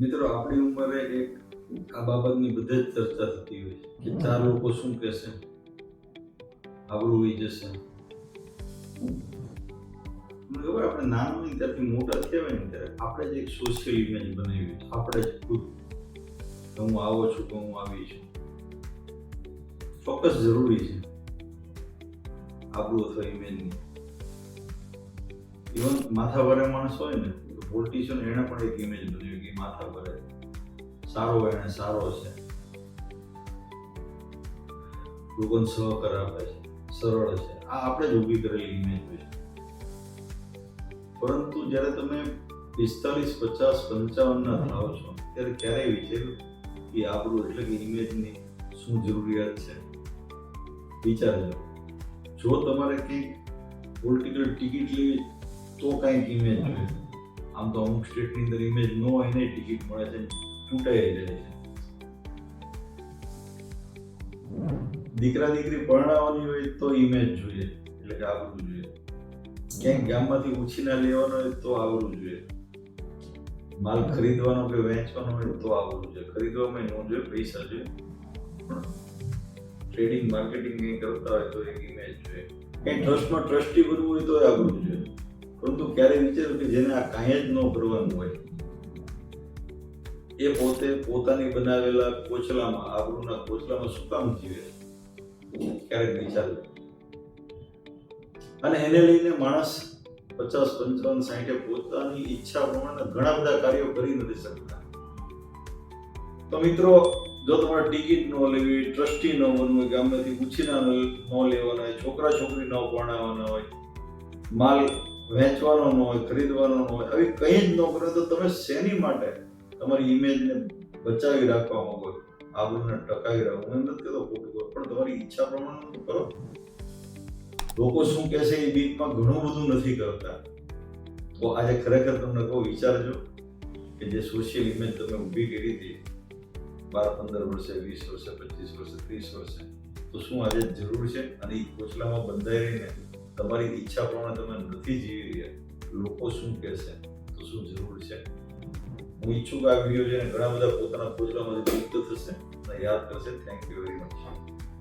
મિત્રો, આપણી ઉંમરે એક આ બાબતની બધે જ ચર્ચા થતી હોય કે ચાર લોકો શું કહેશે? આબરૂ હોઈ જશે. મને ખબર આપણે નાનું નહીં ત્યારથી મોટા થયા ને ત્યારે આપણે જ એક સોશિયલ ઇમેજ બનાવી છે. આપણે જ ખુદ કે હું આવો છું કે હું આવી છું. ચોક્કસ જરૂરી છે. આબરૂ અથવા ઇમેજની ઇવન માથા વાળા માણસ હોય ને પોલિટિશિયન એને પણ એક ઇમેજ બનાવી કે માથા ભરે સારો એને સારો છે. લોકોને સહકાર આપે છે. સરળ છે. આ આપણે જ ઊભી કરેલી ઇમેજ હોય છે. પરંતુ જ્યારે તમે પિસ્તાલીસ, પચાસ, પંચાવનના થાવ છો, ત્યારે ક્યારેય વિચાર્યું કે આપણું એટલે કે ઇમેજની શું જરૂરિયાત છે? વિચારજો. જો તમારે કંઈક પોલિટિકલ ટિકિટ લેવી તો કાંઈક ઇમેજ જોઈએ આમ તો અમુક સ્ટેટની અંદર ઇમેજ ન હોય ને ટિકિટ મળે છે ચૂંટાઈ જાય છે. દીકરા દીકરી પરણાવવાની હોય તો ઇમેજ જોઈએ, એટલે કે આવડવું જોઈએ. ક્યાંક ગામમાંથી ઉછીના લેવાનો હોય તો આવડવું જોઈએ. માલ ખરીદવાનો કે વેચવાનો હોય તો આવડવું જોઈએ. ખરીદવામાં ન જોઈએ, પૈસા જોઈએ. ટ્રેડિંગ માર્કેટિંગ કંઈ કરતા હોય તો એક ઇમેજ જોઈએ. કંઈ ટ્રસ્ટમાં ટ્રસ્ટી બનવું હોય તો આવડવું જોઈએ. પરંતુ ક્યારે વિચાર્યું કે જેને આ કાંઈ જ ન કરવાનું હોય, એ પોતે પોતાની બનાવેલા કોચલામાં આબરૂના કોચલામાં શું કામ જીવે ક્યારેક વિચાર્યું. અને એને લઈને માણસ પચાસ, પંચાવન, સાહીઠે પોતાની ઈચ્છા પ્રમાણે ઘણા બધા કાર્યો કરી નથી શકતા. તો મિત્રો, જો તમારે ટિકિટ ન લેવી, ટ્રસ્ટી ન બનવું હોય, ગામમાંથી ઉછીના ન લેવાના હોય છોકરા છોકરી ન ભણાવવાના હોય, માલ વેચવાનો ન હોય, ખરીદવાનો ન હોય, આવી કંઈ જ ન કરો તો તમે શેની માટે તમારી ઇમેજને બચાવી રાખવા માંગો છો? આબરૂને ટકાવી રાખો. હું નથી કહેતો ખોટું કરો પણ તમારી ઈચ્છા પ્રમાણે કરો. લોકો શું કહેશે એ બીકમાં ઘણું બધું નથી કરતા. તો આજે ખરેખર તમને કહું, વિચારજો કે જે સોશિયલ ઇમેજ તમે ઊભી કરી હતી, બાર, પંદર વર્ષે, વીસ વર્ષે, પચીસ વર્ષે, ત્રીસ વર્ષે, તો શું આજે જરૂર છે? અને એ કોચલામાં બંધાઈ રહીને તમારી ઈચ્છા પ્રમાણે તમે નથી જીવી રહ્યા. લોકો શું કહેશે? તો શું જરૂર છે? હું ઈચ્છું કે આ વીડિયો જોઈને ઘણા બધા પોતાના કોચલામાંથી મુક્ત થશે. અને યાદ કરશે. Thank you very much